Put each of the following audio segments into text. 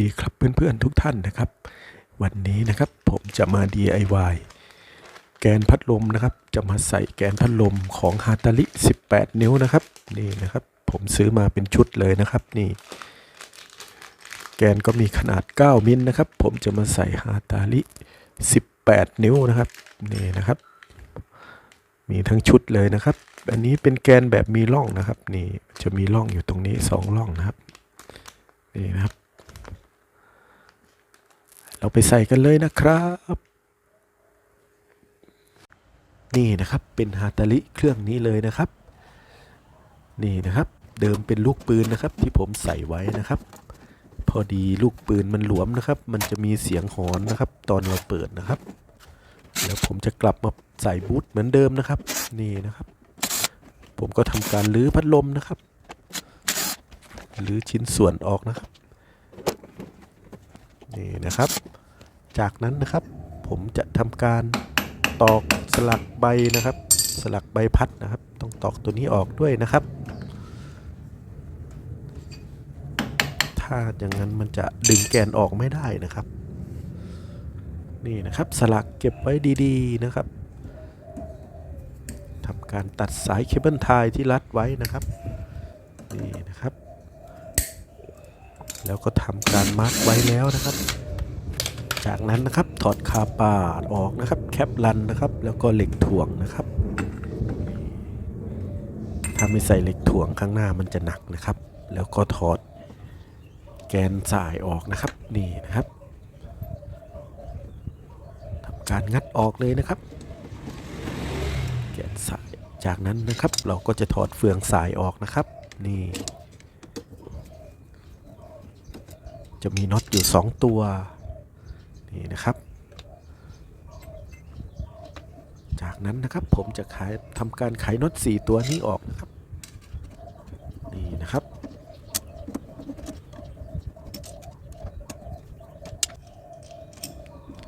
ดีครับเพื่อนๆทุกท่านนะครับ วันนี้นะครับผมจะมา DIY แกนพัดลมนะครับ จะมาใส่แกนพัดลมของฮาตาลิ 18 นิ้วนะครับ นี่นะครับ ผมซื้อมาเป็นชุดเลยนะครับ นี่ แกนก็มีขนาด 9 มิลนะครับ ผมจะมาใส่ฮาตาลิ 18 นิ้วนะครับ นี่นะครับ มีทั้งชุดเลยนะครับ อันนี้เป็นแกนแบบมีร่องนะครับ นี่จะมีร่องอยู่ตรงนี้สองร่องนะครับ นี่นะครับ เราไปใส่กันเลยนะครับ นี่นะครับเป็นฮาตาลิเครื่องนี้เลยนะครับ นี่นะครับ เดิมเป็นลูกปืนนะครับ ที่ผมใส่ไว้นะครับ พอดีลูกปืนมันหลวมนะครับ มันจะมีเสียงหอนนะครับ ตอนเราเปิดนะครับ แล้วผมจะกลับมาใส่บูทเหมือนเดิมนะครับ นี่นะครับ ผมก็ทำการลื้อพัดลมนะครับลื้อชิ้นส่วนออกนะครับ นี่นะครับ จากนั้นนะครับผมจะทำการตอกสลักใบนะครับ สลักใบพัดนะครับ ต้องตอกตัวนี้ออกด้วยนะครับ ถ้าอย่างนั้นมันจะดึงแกนออกไม่ได้นะครับ นี่นะครับ สลักเก็บไว้ดีๆนะครับทำการตัดสายเคเบิลไทยที่รัดไว้นะครับ นี่นะครับ แล้วก็ทำการมาร์กไว้แล้วนะครับ จากนั้นนะครับถอดคาปาดออกนะครับ แคปลันนะครับ แล้วก็เหล็กถ่วงนะครับ ถ้าไม่ใส่เหล็กถ่วงข้างหน้ามันจะหนักนะครับ แล้วก็ถอดแกนสายออกนะครับนี่นะครับทำการงัดออกเลยนะครับ แกนสายจากนั้นนะครับ เราก็จะถอดเฟืองสายออกนะครับ นี่ จะมีน็อตอยู่ 2 ตัว นี่นะครับ จากนั้นนะครับผมจะขายทำการไขน็อต 4 ตัวนี้ออกนะครับ นี่นะครับ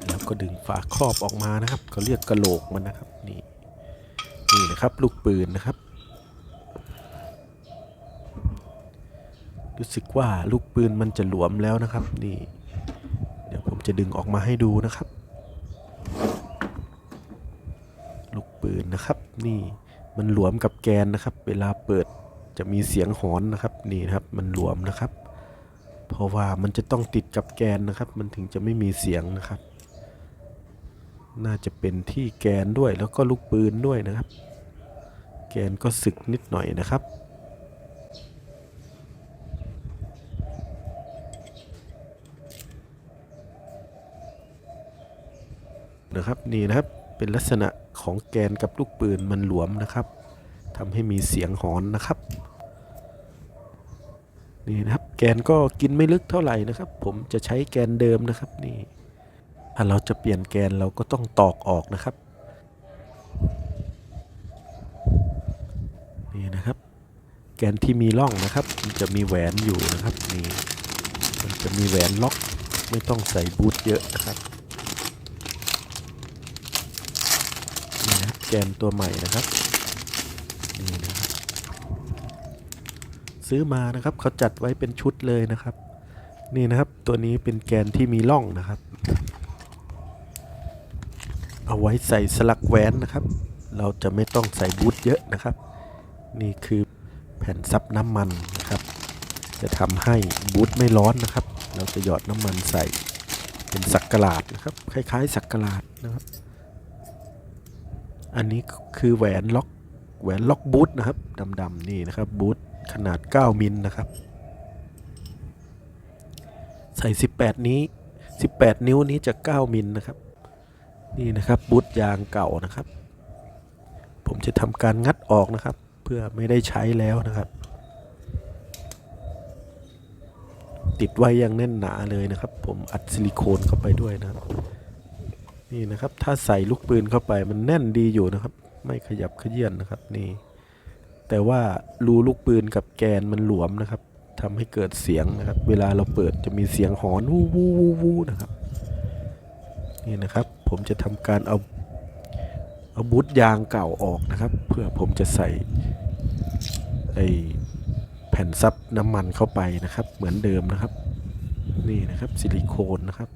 แล้วก็ดึงฝาครอบออกมานะครับเขาเรียกกระโหลกมันนะครับ นี่ นี่นะครับลูกปืนนะครับ รู้สึกว่าลูกปืนมันจะหลวมแล้วนะครับ นี่ เดี๋ยวผมจะดึงออกมาให้ดูนะครับ ลูกปืนนะครับ นี่มันหลวมกับแกนนะครับ เวลาเปิดจะมีเสียงหอนนะครับ นี่นะครับ มันหลวมนะครับ เพราะว่ามันจะต้องติดกับแกนนะครับ มันถึงจะไม่มีเสียงนะครับ น่าจะเป็นที่แกนด้วยแล้วก็ลูกปืนด้วยนะครับ แกนก็สึกนิดหน่อยนะครับ นะครับนี่นะครับเป็นลักษณะของแกนกับลูกปืนมันหลวมนะครับทำให้มีเสียงหอนนะครับนี่นะครับแกนก็กินไม่ลึกเท่าไหร่นะครับ ผมจะใช้แกนเดิมนะครับนี่ถ้าเราจะเปลี่ยนแกนเราก็ต้องตอกออกนะครับนี่นะครับ แกนที่มีร่องนะครับ มันจะมีแหวนอยู่นะครับนี่มันจะมีแหวนล็อกไม่ต้องใส่บูทเยอะนะครับ นี่นะครับ แกนตัวใหม่นะครับนี่นะครับซื้อมานะครับเขาจัดไว้เป็นชุดเลยนะครับ นี่นะครับตัวนี้เป็นแกนที่มีร่องนะครับ เอาไว้ใส่สลักแหวนนะครับ เราจะไม่ต้องใส่บูทเยอะนะครับ นี่คือแผ่นซับน้ำมันนะครับ จะทำให้บูทไม่ร้อนนะครับ เราจะหยอดน้ำมันใส่เป็นสักกะลาดนะครับ คล้ายๆ สักกะลาดนะครับ อันนี้คือแหวนล็อกแหวนล็อกบูทนะครับดำๆนี่นะครับบูทขนาด 9 มิลนะครับ ใส่ 18 นี้ 18 นิ้วนี้จะ 9 มิลนะครับ นี่นะครับบูทยางเก่านะครับ ผมจะทำการงัดออกนะครับ เพื่อไม่ได้ใช้แล้วนะครับ ติดไว้อย่างแน่นหนาเลยนะครับ ผมอัดซิลิโคนเข้าไปด้วยนะครับ นี่นะครับ ถ้าใส่ลูกปืนเข้าไปมันแน่นดีอยู่นะครับ ไม่ขยับขยื่นนะครับนี่ แต่ว่ารูลูกปืนกับแกนมันหลวมนะครับทำให้เกิดเสียงนะครับ เวลาเราเปิดจะมีเสียงหอนวู้วู้วู้วู้นะครับ นี่นะครับ ผมจะทำการเอาเอาบูทยางเก่าออกนะครับ เพื่อผมจะใส่ไอแผ่นซับน้ำมันเข้าไปนะครับ เหมือนเดิมนะครับ นี่นะครับ ซิลิโคนนะครับ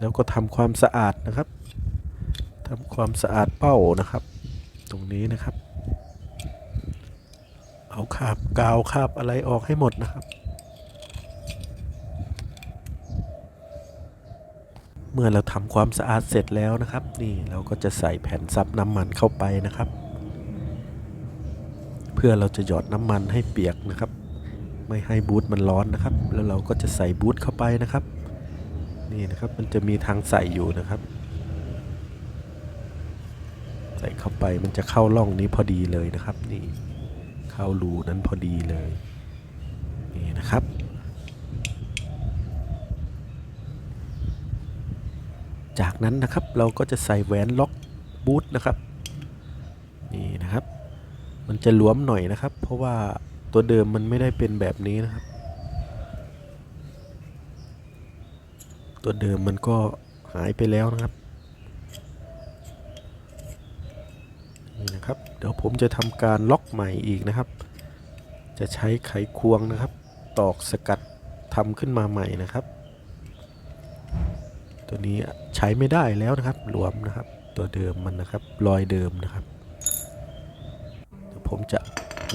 แล้วก็ทำความสะอาดนะครับทำความสะอาดเป้านะครับ ตรงนี้นะครับ เอาคราบกาวคราบอะไรออกให้หมดนะครับ เมื่อเราทำความสะอาดเสร็จแล้วนะครับ นี่เราก็จะใส่แผ่นซับน้ำมันเข้าไปนะครับ เพื่อเราจะหยอดน้ำมันให้เปียกนะครับ ไม่ให้บูทมันร้อนนะครับ แล้วเราก็จะใส่บูทเข้าไปนะครับ นี่นะครับมันจะมีทางใส่อยู่นะครับ ใส่เข้าไปมันจะเข้าร่องนี้พอดีเลยนะครับ นี่เข้ารูนั้นพอดีเลย นี่นะครับจากนั้นนะครับเราก็จะใส่แหวนล็อกบูทนะครับนี่นะครับ มันจะหลวมหน่อยนะครับ เพราะว่าตัวเดิมมันไม่ได้เป็นแบบนี้นะครับ ตัวเดิมมันก็หายไปแล้วนะครับนี่นะครับ เดี๋ยวผมจะทำการล็อกใหม่อีกนะครับ จะใช้ไขควงนะครับ ตอกสกัดทำขึ้นมาใหม่นะครับ ตัวนี้ใช้ไม่ได้แล้วนะครับหลวมนะครับ ตัวเดิมมันนะครับรอยเดิมนะครับเดี๋ยวผมจะ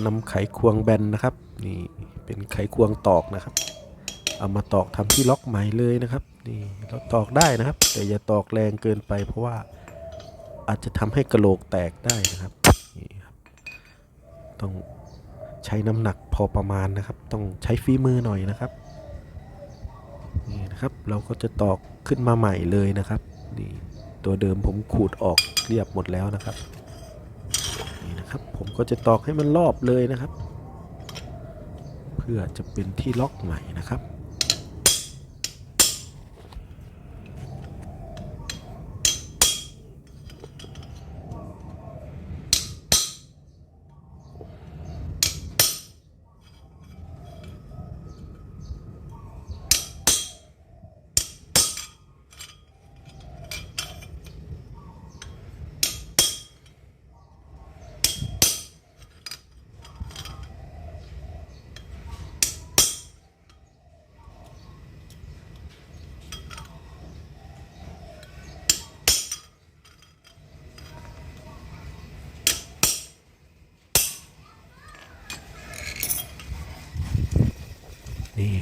นำไขควงแบนนะครับ นี่เป็นไขควงตอกนะครับ เอามาตอกทำที่ล็อกใหม่เลยนะครับ นี่เราตอกได้นะครับ แต่อย่าตอกแรงเกินไป เพราะว่าอาจจะทำให้กระโหลกแตกได้นะครับนี่ครับต้องใช้น้ำหนักพอประมาณนะครับ ต้องใช้ฝีมือหน่อยนะครับนี่นะครับ เราก็จะตอกขึ้นมาใหม่เลยนะครับนี่ตัวเดิมผมขูดออกเรียบหมดแล้วนะครับนี่นะครับ ผมก็จะตอกให้มันรอบเลยนะครับ เพื่อจะเป็นที่ล็อกใหม่นะครับ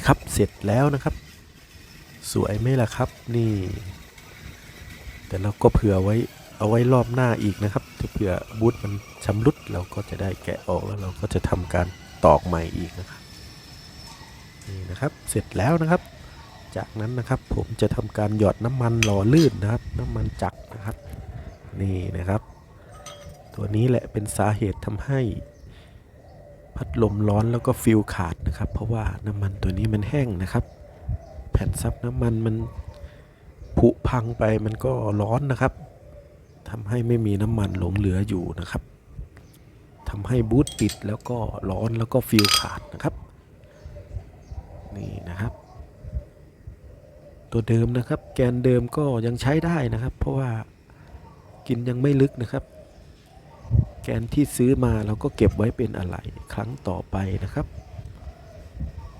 ครับเสร็จแล้วนะครับ สวยไหมล่ะครับนี่ แต่เราก็เผื่อไว้เอาไว้รอบหน้าอีกนะครับถ้าเผื่อบูทมันชำรุดเราก็จะได้แกะออกแล้วเราก็จะทำการตอกใหม่อีกนะครับนี่นะครับเสร็จแล้วนะครับ จากนั้นนะครับผมจะทำการหยอดน้ำมันหล่อลื่นนะครับ น้ำมันจักนะครับ นี่นะครับ ตัวนี้แหละเป็นสาเหตุทำให้ พัดลมร้อนแล้วก็ฟิลขาดนะครับ เพราะว่าน้ำมันตัวนี้มันแห้งนะครับ แผ่นซับน้ำมันมันผุพังไปมันก็ร้อนนะครับทำให้ไม่มีน้ำมันหลงเหลืออยู่นะครับทำให้บูทติดแล้วก็ร้อนแล้วก็ฟิลขาดนะครับ นี่นะครับ ตัวเดิมนะครับ แกนเดิมก็ยังใช้ได้นะครับ เพราะว่ากินยังไม่ลึกนะครับ แกนที่ซื้อมาเราก็เก็บไว้เป็นอะไรครั้งต่อไปนะครับ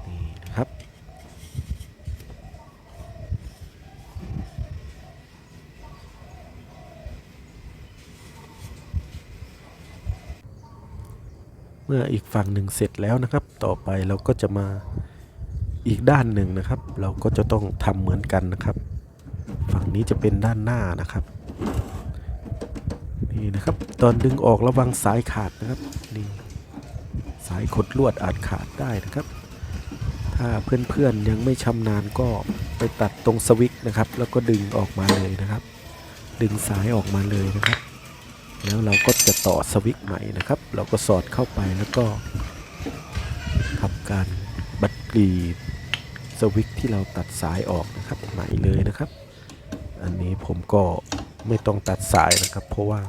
นี่นะครับ เมื่ออีกฝั่งหนึ่งเสร็จแล้วนะครับ ต่อไปเราก็จะมาอีกด้านหนึ่งนะครับ เราก็จะต้องทำเหมือนกันนะครับ ฝั่งนี้จะเป็นด้านหน้านะครับ นี่นะครับ ตอนดึงออกระวังสายขาดนะครับนี่สายขดลวดอาจขาดได้นะครับ ถ้าเพื่อนๆยังไม่ชำนาญก็ไปตัดตรงสวิตช์นะครับ แล้วก็ดึงออกมาเลยนะครับ ดึงสายออกมาเลยนะครับ แล้วเราก็จะต่อสวิตช์ใหม่นะครับ เราก็สอดเข้าไปแล้วก็ทำการบัดกรีดสวิตช์ที่เราตัดสายออกนะครับใหม่เลยนะครับ อันนี้ผมก็ไม่ต้องตัดสายนะครับ เพราะว่า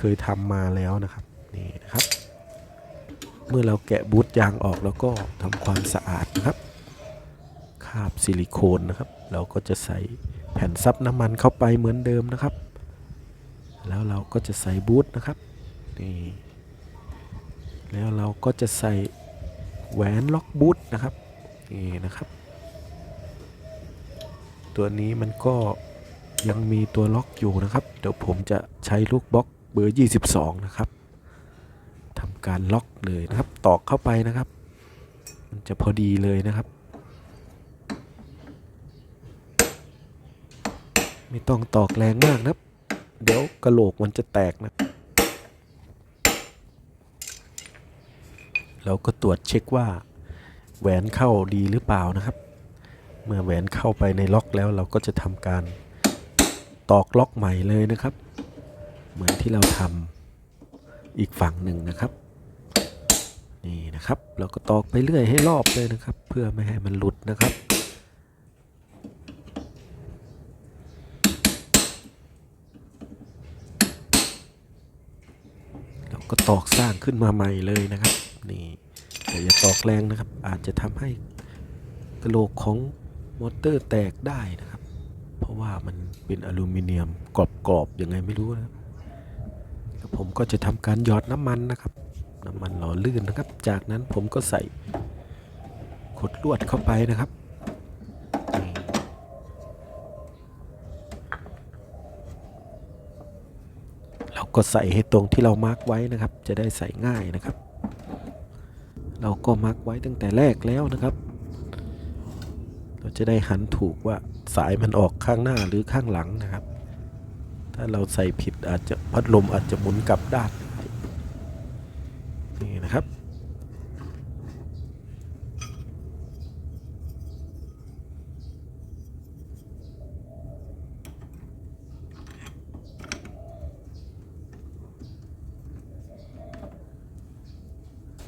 เคยทำมาแล้วนะครับนี่นะครับ เมื่อเราแกะบูทยางออกแล้วก็ทำความสะอาดนะครับคาบซิลิโคนนะครับ เราก็จะใส่แผ่นซับน้ำมันเข้าไปเหมือนเดิมนะครับ แล้วเราก็จะใส่บูทนะครับนี่แล้วเราก็จะใส่แหวนล็อกบูทนะครับนี่นะครับ ตัวนี้มันก็ยังมีตัวล็อกอยู่นะครับ เดี๋ยวผมจะใช้ลูกบล็อก เบอร์ 22 นะครับทำการล็อกเลยนะครับ ตอกเข้าไปนะครับ มันจะพอดีเลยนะครับ ไม่ต้องตอกแรงมากนะครับ เดี๋ยวกระโหลกมันจะแตกนะเราก็ตรวจเช็คว่าแหวนเข้าดีหรือเปล่านะครับ เมื่อแหวนเข้าไปในล็อกแล้วเราก็จะทำการตอกล็อกใหม่เลยนะครับ เหมือนที่เราทำอีกฝั่งหนึ่งนะครับนี่นะครับเราก็ตอกไปเรื่อยให้รอบเลยนะครับ เพื่อไม่ให้มันหลุดนะครับเราก็ตอกสร้างขึ้นมาใหม่เลยนะครับนี่แต่อย่าตอกแรงนะครับ อาจจะทำให้กระโหลกของมอเตอร์แตกได้นะครับ เพราะว่ามันเป็นอลูมิเนียมกรอบๆยังไงไม่รู้นะครับ ผมก็จะทำการหยอดน้ำมันนะครับ น้ำมันหล่อลื่นนะครับ จากนั้นผมก็ใส่ขดลวดเข้าไปนะครับเราก็ใส่ให้ตรงที่เรามาร์กไว้นะครับ จะได้ใส่ง่ายนะครับ เราก็มาร์กไว้ตั้งแต่แรกแล้วนะครับ เราจะได้หันถูกว่าสายมันออกข้างหน้าหรือข้างหลังนะครับ ถ้าเราใส่ผิดอาจจะพัดลมอาจจะหมุนกลับด้านนี่นะครับ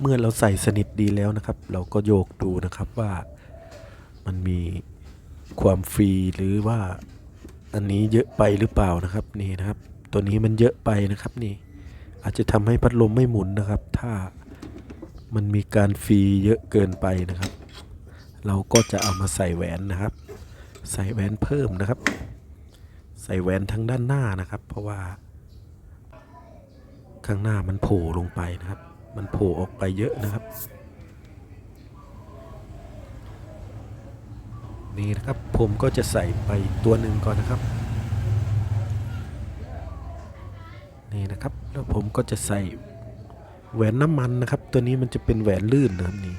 เมื่อเราใส่สนิทดีแล้วนะครับ เราก็โยกดูนะครับว่ามันมีความฟรีหรือว่า อันนี้เยอะไปหรือเปล่านะครับนี่นะครับ ตัวนี้มันเยอะไปนะครับนี่ อาจจะทำให้พัดลมไม่หมุนนะครับ ถ้ามันมีการฟรีเยอะเกินไปนะครับ เราก็จะเอามาใส่แหวนนะครับ ใส่แหวนเพิ่มนะครับ ใส่แหวนทางด้านหน้านะครับ เพราะว่า ข้างหน้ามันโผล่ลงไปนะครับ มันโผล่ออกไปเยอะนะครับ นี่นะครับ ผมก็จะใส่ไปตัวหนึ่งก่อนนะครับ นี่นะครับ แล้วผมก็จะใส่แหวนน้ำมันนะครับ ตัวนี้มันจะเป็นแหวนลื่นนะครับนี่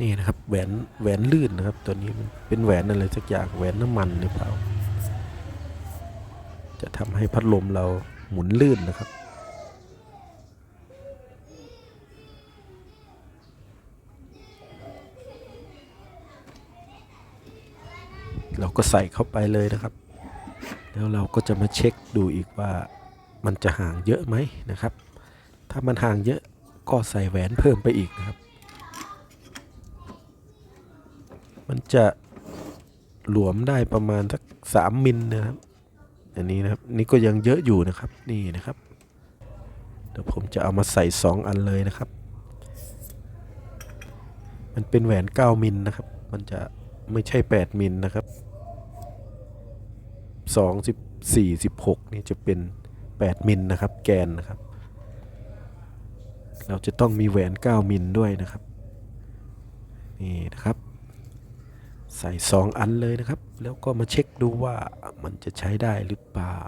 นี่นะครับแหวนแหวนลื่นนะครับ ตัวนี้มันเป็นแหวนอะไรสักอย่างแหวนน้ำมันหรือเปล่า จะทำให้พัดลมเราหมุนลื่นนะครับ เราก็ใส่เข้าไปเลยนะครับ แล้วเราก็จะมาเช็คดูอีกว่ามันจะห่างเยอะไหมนะครับ ถ้ามันห่างเยอะก็ใส่แหวนเพิ่มไปอีกนะครับ มันจะหลวมได้ประมาณสักสามมิลนะครับ อันนี้นะครับ นี่ก็ยังเยอะอยู่นะครับ นี่นะครับ เดี๋ยวผมจะเอามาใส่สองอันเลยนะครับ มันเป็นแหวน9มิลนะครับ มันจะไม่ใช่8มิลนะครับ 2 14 16นี่จะเป็น 8 มิลนะครับ แกนนะครับ เราจะต้องมีแหวน 9 มิลด้วยนะครับ นี่นะครับ ใส่ 2 อันเลยนะครับ แล้วก็มาเช็คดูว่ามันจะใช้ได้หรือเปล่า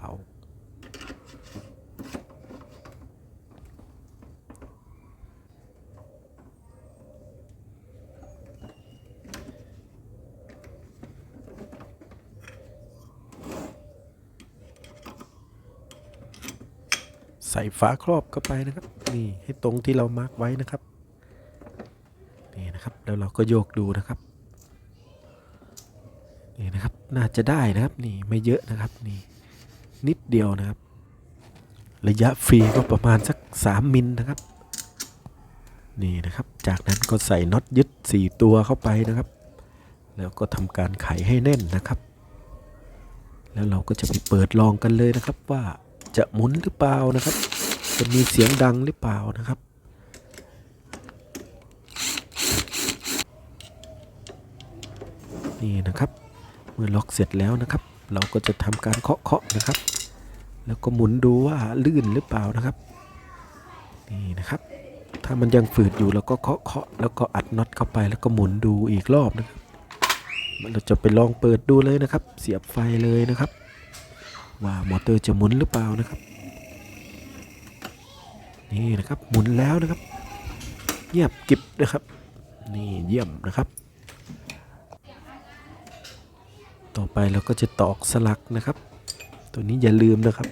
ใส่ฝาครอบเข้าไปนะครับ นี่ให้ตรงที่เรามาร์กไว้นะครับนี่นะครับแล้วเราก็โยกดูนะครับนี่นะครับน่าจะได้นะครับนี่ไม่เยอะนะครับนี่นิดเดียวนะครับ ระยะฟรีก็ประมาณสัก 3 มิลนะครับ นี่นะครับ จากนั้นก็ใส่น็อตยึด 4 ตัวเข้าไปนะครับ แล้วก็ทำการไขให้แน่นนะครับ แล้วเราก็จะไปเปิดลองกันเลยนะครับว่า จะหมุนหรือเปล่านะครับ จะมีเสียงดังหรือเปล่านะครับ นี่นะครับ เมื่อล็อกเสร็จแล้วนะครับ เราก็จะทำการเคาะๆนะครับ แล้วก็หมุนดูว่าลื่นหรือเปล่านะครับ นี่นะครับ ถ้ามันยังฝืดอยู่เราก็เคาะเคาะแล้วก็อัดน็อตเข้าไปแล้วก็หมุนดูอีกรอบนะครับเราจะไปลองเปิดดูเลยนะครับ เสียบไฟเลยนะครับ ว่ามอเตอร์จะหมุนหรือเปล่านะครับ นี่นะครับหมุนแล้วนะครับเงียบกิบนะครับ นี่เยี่ยมนะครับ ต่อไปเราก็จะตอกสลักนะครับ ตัวนี้อย่าลืมนะครับ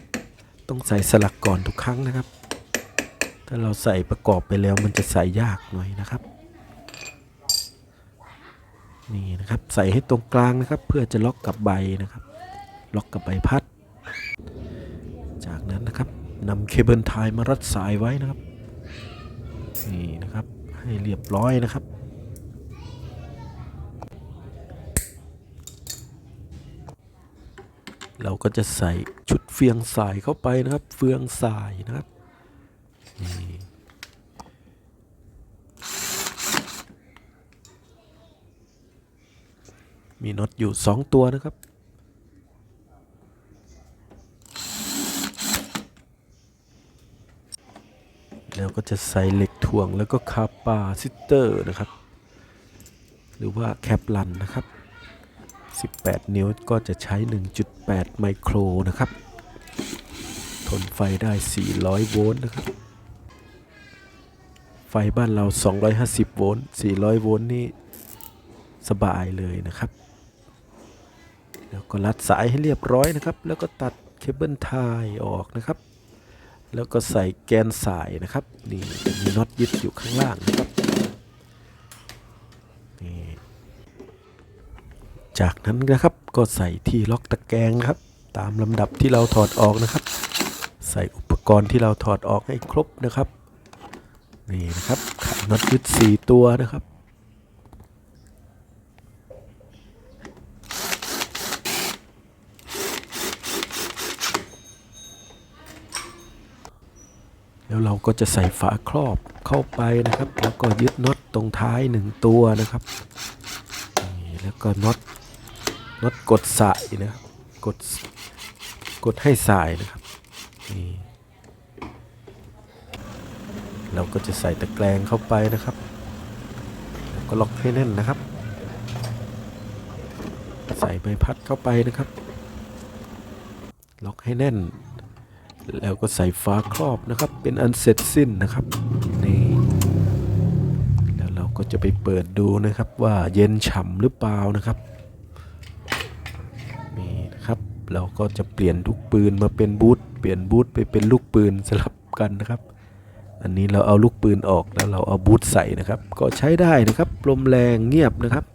ต้องใส่สลักก่อนทุกครั้งนะครับ ถ้าเราใส่ประกอบไปแล้วมันจะใส่ยากหน่อยนะครับนี่นะครับใส่ให้ตรงกลางนะครับ เพื่อจะล็อกกับใบนะครับ ล็อกกับใบพัด นำเคเบิลไทยมารัดสายไว้นะครับนี่นะครับให้เรียบร้อยนะครับเราก็จะใส่ชุดเฟืองสายเข้าไปนะครับ เฟืองสายนะครับมีน็อตอยู่ 2 ตัวนะครับ แล้ว ก็จะใส่เหล็กถ่วงแล้วก็คาปาซิเตอร์นะครับ หรือว่าแคปลันนะครับ 18 นิ้วก็จะใช้ 1.8 ไมโครนะครับ ทนไฟได้ 400 โวลต์นะครับ ไฟบ้านเรา 250 โวลต์ 400 โวลต์นี่สบายเลยนะครับ แล้วก็รัดสายให้เรียบร้อยนะครับ แล้วก็ตัดเคเบิลไทยออกนะครับ แล้วก็ใส่แกนสายนะครับ นี่มีน็อตยึดอยู่ข้างล่างนะครับนี่จากนั้นนะครับก็ใส่ที่ล็อกตะแกรงนะครับ ตามลำดับที่เราถอดออกนะครับ ใส่อุปกรณ์ที่เราถอดออกให้ครบนะครับ นี่นะครับขน็อตยึด 4 ตัวนะครับ แล้วเราก็จะใส่ฝาครอบเข้าไปนะครับ แล้วก็ยึดน็อตตรงท้ายหนึ่งตัวนะครับนี่แล้วก็น็อตน็อตกดสายนะครับกดกดให้สายนะครับนี่เราก็จะใส่ตะแกรงเข้าไปนะครับแล้วก็ล็อกให้แน่นนะครับ ใส่ใบพัดเข้าไปนะครับ ล็อกให้แน่น แล้วก็ใส่ฝาครอบนะครับ เป็นอันเสร็จสิ้นนะครับนี่แล้วเราก็จะไปเปิดดูนะครับว่าเย็นฉ่ำหรือเปล่านะครับนี่นะครับ เราก็จะเปลี่ยนลูกปืนมาเป็นบูทเปลี่ยนบูทไปเป็นลูกปืนสลับกันนะครับ อันนี้เราเอาลูกปืนออกแล้วเราเอาบูทใส่นะครับ ก็ใช้ได้นะครับลมแรงเงียบนะครับ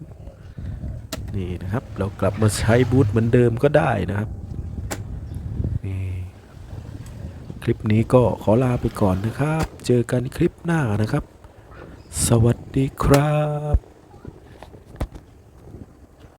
นี่นะครับ เรากลับมาใช้บูทเหมือนเดิมก็ได้นะครับนี่ ค ลิปนี้ก็ขอลาไปก่อนนะครับ เจอกันคลิปหน้านะครับ สวัสดีครับ